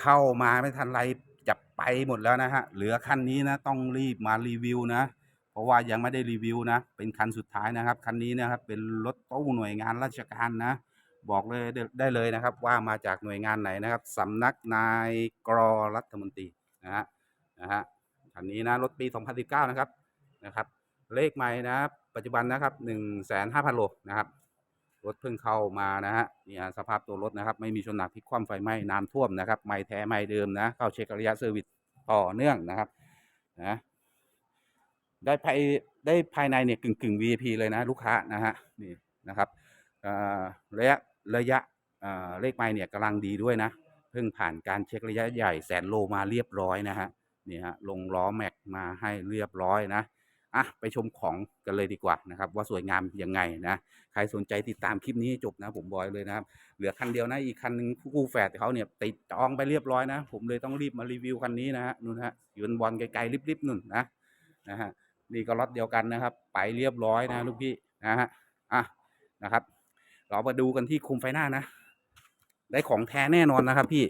เข้ามาไม่ทันไรจะไปหมดแล้วนะฮะ เหลือคันนี้นะ ต้องรีบมารีวิวนะ เพราะว่ายังไม่ได้รีวิวนะ เป็นคันสุดท้ายนะครับ คันนี้นะครับ เป็นรถตู้หน่วยงานราชการนะ บอกเลยได้เลยนะครับ ว่ามาจากหน่วยงานไหนนะครับสำนักนายกรรัฐมนตรีนะฮะนะฮะคันนี้นะรถปี 2019 นะครับนะครับ เลขใหม่นะปัจจุบันนะครับ 1,500,000โลนะครับ รถเพิ่งเข้ามานะฮะเนี่ยสภาพตัวรถนะครับ ไม่มีชนหนักพลิกคว่ำไฟไหม้น้ำท่วมนะครับไม่แท้ไม่เดิมนะเข้าเช็คระยะเซอร์วิสต่อเนื่องนะครับนะได้ภายได้ภายในเนี่ยกึ่งกึ่ง VIP เลยนะลูกค้านะฮะนี่นะครับระยะระยะเอ่อเลขไมล์เนี่ยกำลังดีด้วยนะ เพิ่งผ่านการเช็คระยะใหญ่แสนโลมาเรียบร้อยนะฮะนี่ฮะลงล้อแม็กมาให้เรียบร้อยนะ อะไปชมของกันเลยดีกว่านะครับ ว่าสวยงามยังไงนะใครสนใจติดตามคลิปนี้ให้จบนะ ผมบอยเลยนะครับ เหลือคันเดียวนะอีกคันนึงคู่แฝดเขาเนี่ยติดจองไปเรียบร้อยนะ ผมเลยต้องรีบมารีวิวคันนี้นะฮะนู่นฮะอยู่บนบอลไกลๆริบๆนู่นนะนะฮะนี่ก็ล็อตเดียวกันนะครับ ไปเรียบร้อยนะลูกพี่นะฮะอะนะครับ เรามาดูกันที่คุมไฟหน้านะ ได้ของแท้แน่นอนนะครับ พี่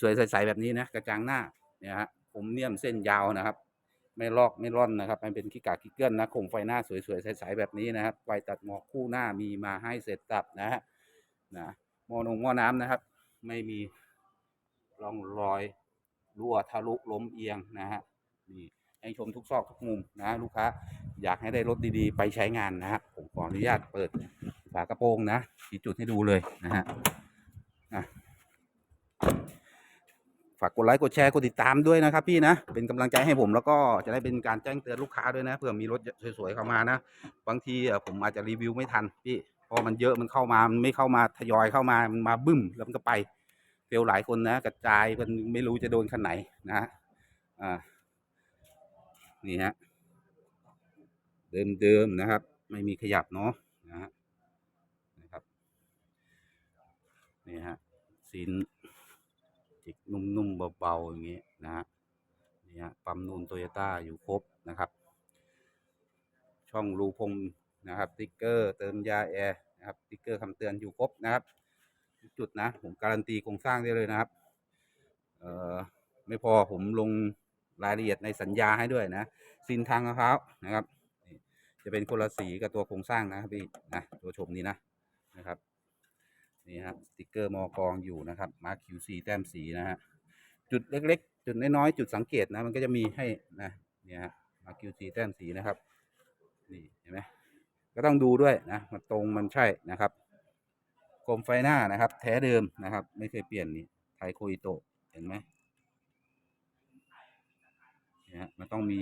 สวยๆใสๆแบบนี้นะกระจังหน้าเนี่ยฮะผมเนียมเส้นยาวนะครับ ไม่ลอกไม่ร่อนนะครับมันเป็นขี้กากขี้เกื้อนนะโคมไฟหน้าสวยๆใสๆแบบนี้นะครับไฟตัดหมอกคู่หน้ามีมาให้เสร็จสับนะฮะนะหม้อนงหม้อน้ำนะครับ ไม่มีร่องรอยรั่วทะลุล้มเอียงนะฮะนี่ให้ชมทุกซอกทุกมุมนะลูกค้าอยากให้ได้รถดีๆ ไปใช้งานนะฮะผมขออนุญาตเปิดฝากระโปรงนะชี้จุดให้ดูเลยนะฮะอะ ฝากกดไลค์กดแชร์กดติดตามด้วยนะครับพี่นะเป็นกำลังใจให้ผมแล้วก็จะได้เป็นการแจ้งเตือนลูกค้าด้วยนะเผื่อมีรถสวยๆเข้ามานะ บางทีผมอาจจะรีวิวไม่ทันพี่พราะมันเยอะมันเข้ามามันไม่เข้ามาทยอยเข้ามามันมาบึ้มแล้วมันก็ไปเฟลหลายคนนะ กระจายมันไม่รู้จะโดนคันไหนนะอ่านี่ฮะเดิมๆนะครับ ไม่มีขยับเนาะนะฮะนะครับนี่ฮะซีน จิกนุ่มๆเบาๆอย่างเงี้ยนะฮะนี่ฮะปั๊มนูนโตโยต้าอยู่ครบนะครับ ช่องรูพรมนะครับติ๊กเกอร์เติมยาแอร์นะครับติ๊กเกอร์คำเตือนอยู่ครบนะครับ จุดนะผมการันตีโครงสร้างได้เลยนะครับเอ่อไม่พอผมลงรายละเอียดในสัญญาให้ด้วยนะซินทางมะพร้าวนะครับนี่จะเป็นคนละสีกับตัวโครงสร้างนะครับพี่นะตัวชมนี้นะนะครับ นี่ครับสติกเกอร์มอกองอยู่นะครับมาร์คิวซีแต้มสีนะฮะจุดเล็กๆ จุดน้อยๆจุดสังเกตนะมันก็จะมีให้นะเนี่ยฮะมาร์คิวซีแต้มสีนะครับนี่เห็นไหมก็ต้องดูด้วยนะมันตรงมันใช่นะครับโคมไฟหน้านะครับ แท้เดิมนะครับ ไม่เคยเปลี่ยนนี่ไทโคอิโตะเห็นไหมเนี่ยฮะมันต้องมี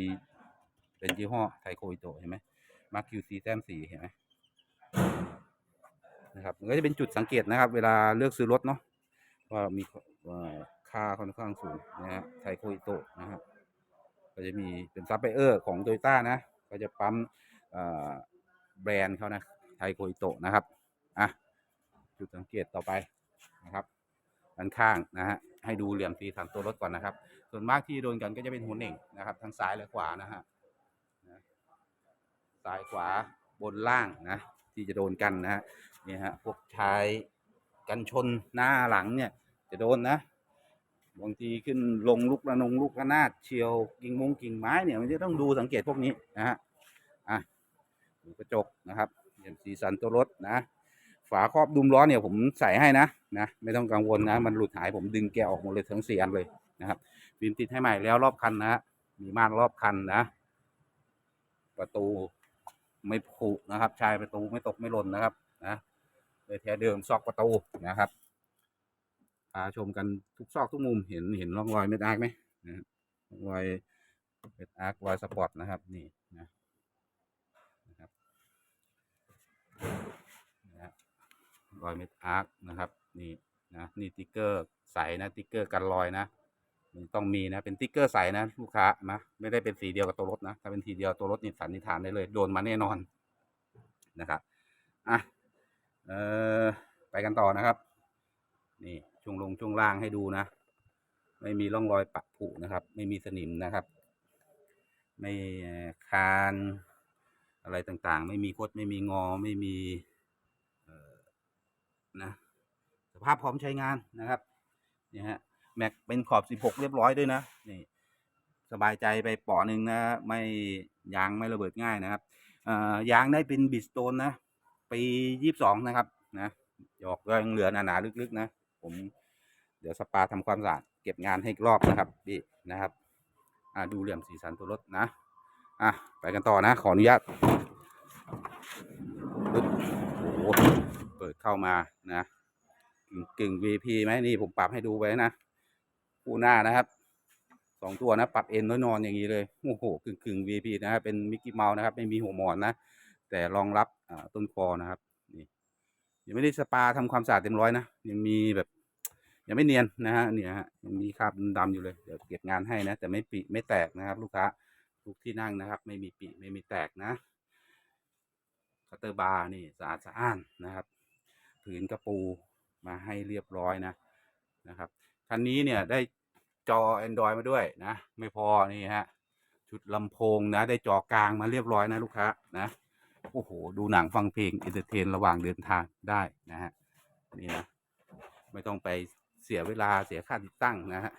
เป็นยี่ห้อไทโคอิโตะเห็นไหมมาร์คิวซีแต้มสีเห็นไหม นะครับมันก็จะเป็นจุดสังเกตนะครับ เวลาเลือกซื้อรถเนาะว่ามีค่าค่อนข้างสูงนะฮะไทโคอิโตะนะครับก็จะมีเป็นซัพพลายเออร์ของโตโยต้านะ ก็จะปั๊มแบรนด์เขานะไทโคอิโตะนะครับอะจุดสังเกตต่อไปนะครับด้านข้างนะฮะให้ดูเหลี่ยมสีสันตัวรถก่อนนะครับ ส่วนมากที่โดนกันก็จะเป็นหัวเหน่งนะครับ ทั้งซ้ายและขวานะฮะซ้ายขวาบนล่างนะ ที่จะโดนกันนะฮะนี่ฮะพวกชายกันชนหน้าหลังเนี่ย จะโดนนะบางทีขึ้นลงลุกระนงลุกระนาดเฉียวกิ่งมงกิ่งไม้เนี่ยมันจะต้องดูสังเกตพวกนี้นะฮะอะดูกระจกนะครับเห็นสีสันตัวรถนะฝาครอบดุมล้อเนี่ยผมใส่ให้นะนะไม่ต้องกังวลนะมันหลุดหายผมดึงแกะออกหมดเลยทั้งสี่อันเลยนะครับฟิล์มติดให้ใหม่แล้วรอบคันนะมีม่านรอบคันนะ ประตู ไม่ผุนะครับ ชายประตูไม่ตกไม่หล่นนะครับนะเลยแท้เดิมซอกประตูนะครับพาชมกันทุกซอกทุกมุมเห็นเห็นร่องรอยเม็ดอาร์กไหมนะร่องรอยเม็ดอาร์กรอยสปอร์ตนะครับนี่นะนะครับนะรอยเม็ดอาร์กนะครับนี่นะนี่ติ๊กเกอร์ใสนะติ๊กเกอร์กันรอยนะ มันต้องมีนะ เป็นติ๊กเกอร์ใสนะลูกค้านะไม่ได้เป็นสีเดียวกับตัวรถนะ ถ้าเป็นสีเดียวตัวรถนี่สันนิษฐานได้เลย โดนมาแน่นอนนะครับอะเออไปกันต่อนะครับ นี่ช่วงลงช่วงล่างให้ดูนะ ไม่มีร่องรอยปะผุนะครับ ไม่มีสนิมนะครับ ไม่คานอะไรต่างๆ ไม่มีคดไม่มีงอไม่มีเออนะสภาพพร้อมใช้งานนะครับเนี่ยฮะ แม็กเป็นขอบ16เรียบร้อยด้วยนะนี่สบายใจไปปาะหนึ่งนะไม่ยางไม่ระเบิดง่ายนะครับยางได้เป็นบิสโตนนะปี22นะครับนะหยอกก็ยังเหลือหนาๆลึกๆ นะ ผมเดี๋ยวสปาทำความสะอาดเก็บงานให้อีกรอบนะครับพี่นะครับดูเหลี่ยมสีสันตัวรถนะอะไปกันต่อนะ ขออนุญาตโอ้โหเปิดเข้ามานะกึ่งกึ่ง VP ไหมนี่ผมปรับให้ดูไว้นะ คู่หน้านะครับสองตัวนะปรับเอ็นนอนอย่างนี้เลยโอ้โหกึ่งกึ่ง VP นะครับเป็นมิกกี้เมาส์นะครับ ไม่มีหัวหมอนนะ แต่รองรับต้นคอนะครับนี่ยังไม่ได้สปาทำความสะอาดเต็มร้อยนะยังมีแบบยังไม่เนียนนะฮะเนี่ยฮะยังมีคราบดำอยู่เลยเดี๋ยวเก็บงานให้นะ แต่ไม่ปิไม่แตกนะครับ ลูกค้าทุกที่นั่งนะครับ ไม่มีปิไม่มีแตกนะคัตเตอร์บาร์นี่สะอาดสะอ้านนะครับ ผืนกระปูมาให้เรียบร้อยนะนะครับ คันนี้เนี่ยได้จอ Android มาด้วยนะ ไม่พอนี่ฮะ ชุดลำโพงนะ ได้จอกลางมาเรียบร้อยนะลูกค้านะโอ้โห ดูหนังฟังเพลงเอนเตอร์เทนระหว่างเดินทางได้นะฮะนี่นะ ไม่ต้องไปเสียเวลาเสียค่าติดตั้งนะฮะ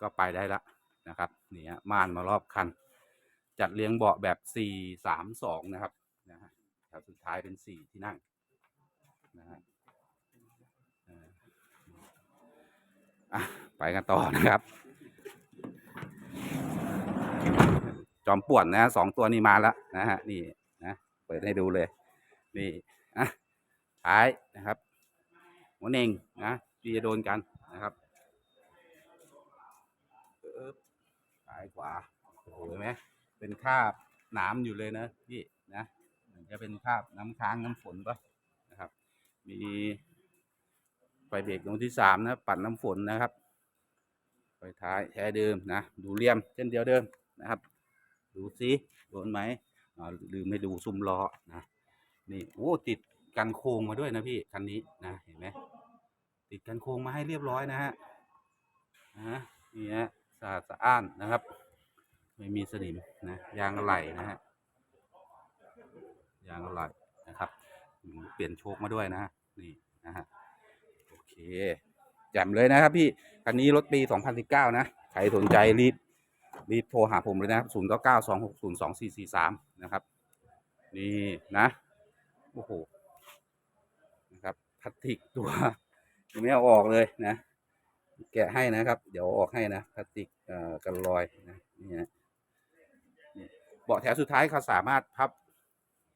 ก็ไปได้ละนะครับนี่ฮะม่านมารอบคัน จัดเรียงเบาะแบบ 4 3 2 นะครับนะฮะแถวสุดท้ายเป็น 4 ที่นั่งนะฮะ อ่าอะ ไปกันต่อนะครับ จอมป่วนนะสองตัวนี้มาแล้วนะฮะนี่นะเปิดให้ดูเลย นี่อะท้ายนะครับหัวเน่งนะที่จะโดนกันนะครับซ้ายขวาโอ้โหเห็นไหมเป็นคราบน้ำอยู่เลยนะพี่นะมันจะเป็นคราบน้ำค้างน้ำฝนปะนะครับ มี ไฟเบรกดวงที่สามนะ ปัดน้ำฝนนะครับไฟท้ายแท้เดิมนะ ดูเลี่ยมเช่นเดียวเดิมนะครับ ดูซิโดนไหมลืมให้ดูซุ้มล้อนะนี่โอ้ติดกันโค้งมาด้วยนะพี่คันนี้นะเห็นไหมติดกันโค้งมาให้เรียบร้อยนะฮะนะนี่ฮะสะอาดสะอ้านนะครับ ไม่มีสนิมนะยางไหลนะฮะยางไหลนะครับ เปลี่ยนโชคมาด้วยนะนี่นะฮะ แจ่มเลยนะครับพี่ คันนี้รถปี 2019 นะ ใครสนใจรีบ รีบโทรหาผมเลยนะครับ 0 9 9 2 6 0 2 4 4 3 นะครับ นี่นะ โอ้โห นะครับพลาสติกตัวยังไม่เอาออกเลยนะ แกะให้นะครับ เดี๋ยวเอาออกให้นะพลาสติกเอ่อกันรอยนะนี่ฮะนี่เบาะแถวสุดท้ายเขาสามารถพับ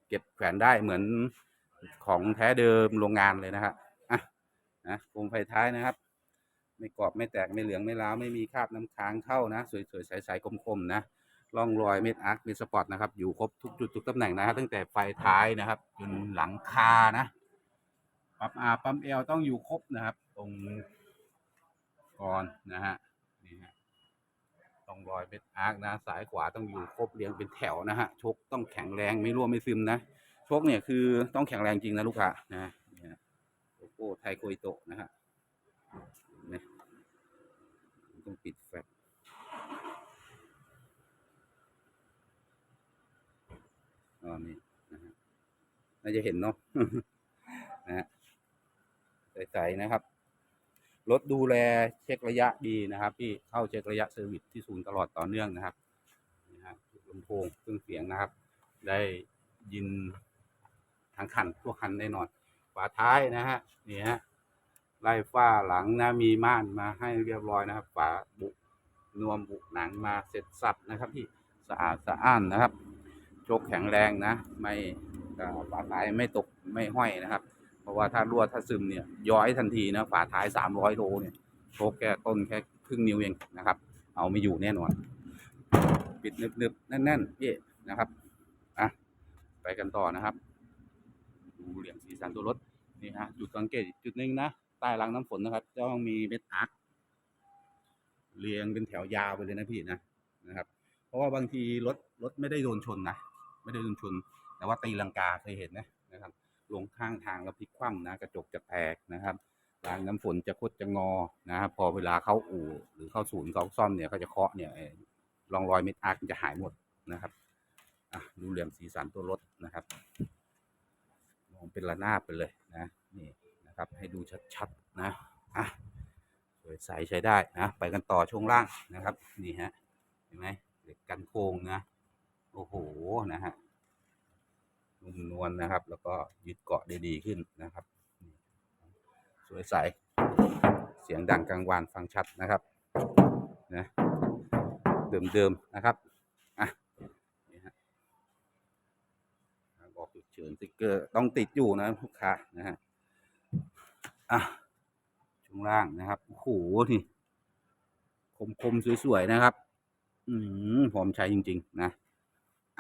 เก็บแขวนได้เหมือนของแท้เดิมโรงงานเลยนะครับ นะโคมไฟท้ายนะครับ ไม่กรอบไม่แตกไม่เหลืองไม่ร้าวไม่มีคราบน้ำค้างเข้านะ สวยๆใสๆคมๆนะร่องรอยเม็ดอาร์คเม็ดสปอตนะครับ อยู่ครบทุกจุดทุกตำแหน่งนะครับ ตั้งแต่ไฟท้ายนะครับจนหลังคานะปั๊มอาปั๊มเอลต้องอยู่ครบนะครับ ตรงก่อนนะฮะนี่ฮะต้องรอยเม็ดอาร์คนะ สายขวาต้องอยู่ครบเรียงเป็นแถวนะฮะชกต้องแข็งแรงไม่ร่วงไม่ซึมนะชกเนี่ยคือต้องแข็งแรงจริงนะลูกค้านะ ก้ไทโกอิโตะนะฮะนไหมต้องปิดแฟลชอ๋อนี่นะฮะน่าจะเห็นเนาะนะฮะใสๆนะครับ รถดูแลเช็คระยะดีนะครับ พี่เข้าเช็คระยะเซอร์วิสที่ศูนย์ตลอดต่อเนื่องนะครับนี่ฮะลำโพงเครื่องเสียงนะครับ ได้ยินทั้งคันทั่วคันแน่นอน ฝาท้ายนะฮะนี่ฮะไล่ฝ้าหลังนะมีม่านมาให้เรียบร้อยนะครับ ฝาบุนวมบุหนังมาเสร็จสับนะครับที่สะอาดสะอ้านนะครับโชคแข็งแรงนะ ไม่ฝาท้ายไม่ตกไม่ห้อยนะครับ เพราะว่าถ้ารั่วถ้าซึมเนี่ยย้อยทันทีนะฝาท้ายสามร้อยโลเนี่ยโชคแค่ต้นแค่ครึ่งนิ้วเองนะครับ เอาไม่อยู่แน่นอน ปิดนึบๆแน่นๆพี่นะครับอะไปกันต่อนะครับ ดูเหลี่ยมสีสันตัวรถนี่ฮะจุดสังเกตจุดหนึ่งนะใต้รางน้ำฝนนะครับจะต้องมีเม็ดอาร์คเรียงเป็นแถวยาวไปเลยนะพี่นะนะครับ เพราะว่าบางทีรถรถไม่ได้โดนชนนะไม่ได้โดนชน แต่ว่าตีลังกาเคยเห็นนะนะครับ ลงข้างทางแล้วพลิกคว่ำนะกระจกจะแตกนะครับรางน้ำฝนจะคดจะงอนะครับพอเวลาเข้าอู่หรือเข้าศูนย์เขาซ่อมเนี่ยเขาจะเคาะเนี่ยไอ้รองรอยเม็ดอาร์คมันจะหายหมดนะครับดูเหลี่ยมสีสันตัวรถนะครับ มองเป็นระนาบไปเลยนะนี่นะครับให้ดูชัดๆนะอะสวยใสใช้ได้นะไปกันต่อช่วงล่างนะครับนี่ฮะเห็นไหมเหล็กกันโค้งนะโอ้โหนะฮะนุ่มนวลนะครับ แล้วก็ยึดเกาะได้ดีขึ้นนะครับ สวยใสเสียงดังกลางวานฟังชัดนะครับนะเดิมๆนะครับ อะ นี่ฮะทางออกฉุก เฉินสติ๊กเกอร์ต้องติดอยู่นะลูกค้านะฮะอะช่วงล่างนะครับโอ้โหนี่คมๆสวยๆนะครับ อืมพร้อมใช้จริง ๆ นะ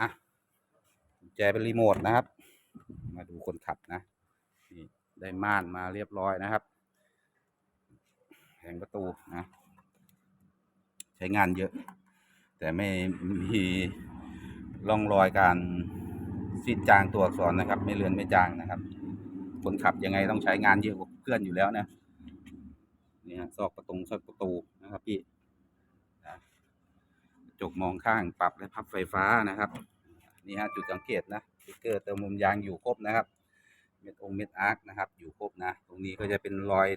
อะแจเป็นรีโมทนะครับ มาดูคนขับนะนี่ได้ม่านมาเรียบร้อยนะครับแผงประตูนะ ใช้งานเยอะ แต่ไม่มีร่องรอยการ ซีดจางตัวอักษรนะครับ ไม่เลือนไม่จางนะครับ คนขับยังไงต้องใช้งานเยอะกว่าเพื่อนอยู่แล้วนะนี่ฮะซอกประตูซอกประตูนะครับพี่จกมองข้างปรับและพับไฟฟ้านะครับ นี่ฮะจุดสังเกตนะสติ๊กเกอร์เติมลมยางอยู่ครบนะครับ เม็ดองเม็ดอาร์คนะครับ อยู่ครบนะ ตรงนี้ก็จะเป็นรอย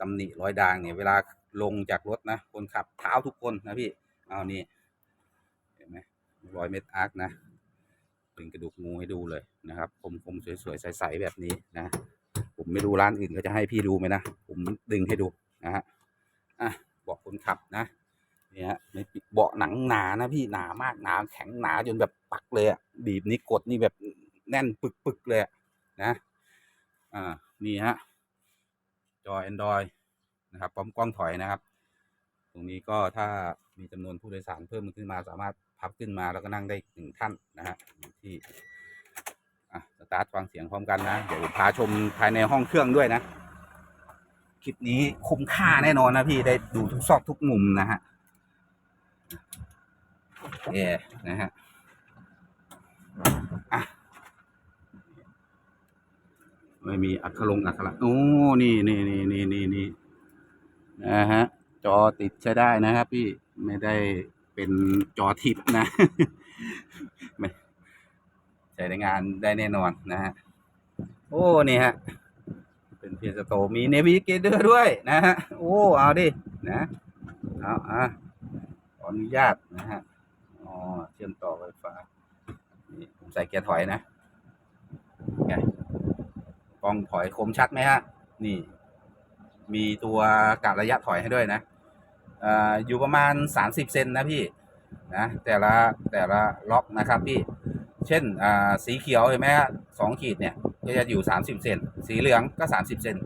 ตำหนิรอยด่างเนี่ยเวลาลงจากรถนะ คนขับเท้าทุกคนนะพี่ เอานี่เห็นไหมรอยเม็ดอาร์คนะ เป็นกระดูกงูให้ดูเลยนะครับคมคมๆสวยๆใสๆแบบนี้นะ ผมไม่รู้ร้านอื่นเขาจะให้พี่ดูไหมนะ ผมดึงให้ดูนะฮะอะเบอกคนขับนะนี่ฮะไม่เบาะหนังหนานะพี่หนามากหนาแข็งหนาจนแบบปักเลยอะบีบนี่กดนี่แบบแน่นปึกๆเลยะนะอ่านี่ฮะจอ Android นะครับพร้อมกล้องถอยนะครับ ตรงนี้ก็ถ้ามีจำนวนผู้โดยสารเพิ่มขึ้นมาสามารถ พับขึ้นมาแล้วก็นั่งได้หนึ่งท่านนะฮะที่อะสตาร์ทฟังเสียงพร้อมกันนะ เดี๋ยวพาชมภายในห้องเครื่องด้วยนะ คลิปนี้คุ้มค่าแน่นอนนะพี่ได้ดูทุกซอกทุกมุมนะฮะเอนะฮะอะไม่มีอัคลงอัคระโอ้นี่นี่นี่นี่นี่นี่นะฮะ จอติดใช้ได้นะครับพี่ไม่ได้ เป็นจอทิพนะ ใช้ในงานได้แน่นอนนะฮะ โอ้นี่ฮะ เป็นเพียสโตมีเนวิเกเตอร์ด้วยนะฮะ โอ้ เอาดิ นะ เอาอะขออนุญาตนะฮะ อ๋อ เชื่อมต่อไฟฟ้านี่ผมใส่เกียร์ถอยนะไงกล้องถอยคมชัดไหมฮะ นี่ มีตัวกะระยะถอยให้ด้วยนะ อยู่ประมาณ 30 เซนนะพี่นะแต่ละแต่ละล็อกนะครับพี่ เช่นสีเขียวเห็นไหมฮะสองขีดเนี่ยก็จะอยู่ 30 เซนสีเหลืองก็ 30 เซน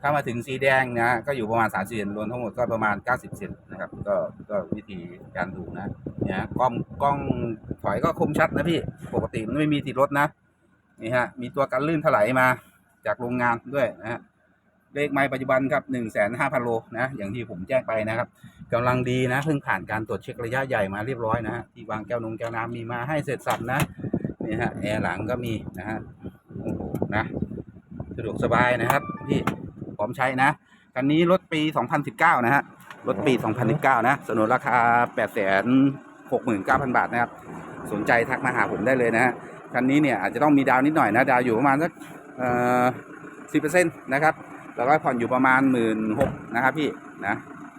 ถ้ามาถึงสีแดงนะก็อยู่ประมาณ 30 เซนรวมทั้งหมดก็ประมาณ 90 เซนนะครับก็ก็วิธีการดูนะเนี่ยกล้องกล้องถอยก็คมชัดนะพี่ปกติมันไม่มีติดรถนะนี่ฮะมีตัวกันลื่นถลายมาจากโรงงานด้วยนะฮะ เลขไม้ปัจจุบันครับหนึ่งแสนห้าพันโลนะอย่างที่ผมแจ้งไปนะครับกำลังดีนะเพิ่งผ่านการตรวจเช็คระยะใหญ่มาเรียบร้อยนะฮะที่วางแก้วนงแก้วน้ำมีมาให้เสร็จสับนะนี่ฮะแอร์หลังก็มีนะฮะโอ้โหนะสะดวกสบายนะครับพี่พร้อมใช้นะคันนี้รถปี 2019 นะฮะรถปี 2019 นะสนุนราคา 869,000 บาทนะครับ สนใจทักมาหาผมได้เลยนะฮะคันนี้เนี่ยอาจจะต้องมีดาวนิดหน่อยนะ ดาวอยู่ประมาณสักเอ่อสิบเปอร์เซ็นต์นะครับ แล้วก็ผ่อนอยู่ประมาณหมื่นหกนะครับพี่นะ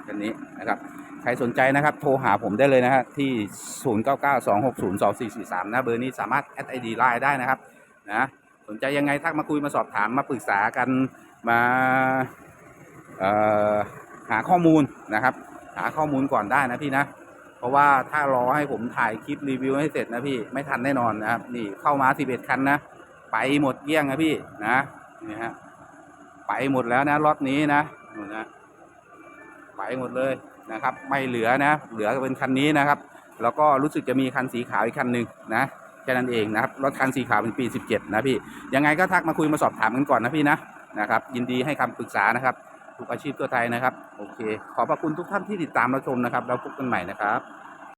คันนี้นะครับใครสนใจนะครับ โทรหาผมได้เลยนะฮะที่ 0 9 9 2 6 0 2 4 4 3 นะเบอร์นี้สามารถแอดไอดีไลน์ได้นะครับนะสนใจยังไงทักมาคุยมาสอบถามมาปรึกษากันมาหาข้อมูลนะครับ หาข้อมูลก่อนได้นะพี่นะ เพราะว่าถ้ารอให้ผมถ่ายคลิปรีวิวให้เสร็จนะพี่ไม่ทันแน่นอนนะครับนี่เข้ามา 11 คันนะ ไปหมดเกลี้ยงนะพี่นะนี่ฮะ ไปหมดแล้วนะล็อตนี้นะนู่นะไปหมดเลยนะครับ ไม่เหลือนะ เหลือเป็นคันนี้นะครับ แล้วก็รู้สึกจะมีคันสีขาวอีกคันหนึ่งนะแค่นั้นเองนะครับรถคันสีขาวเป็นปี 17 นะพี่ยังไงก็ทักมาคุยมาสอบถามกันก่อนนะพี่นะนะครับ ยินดีให้คำปรึกษานะครับทุกอาชีพทั่วไทยนะครับ โอเค ขอบพระคุณทุกท่านที่ติดตามรับชมนะครับแล้วพบกันใหม่นะครับ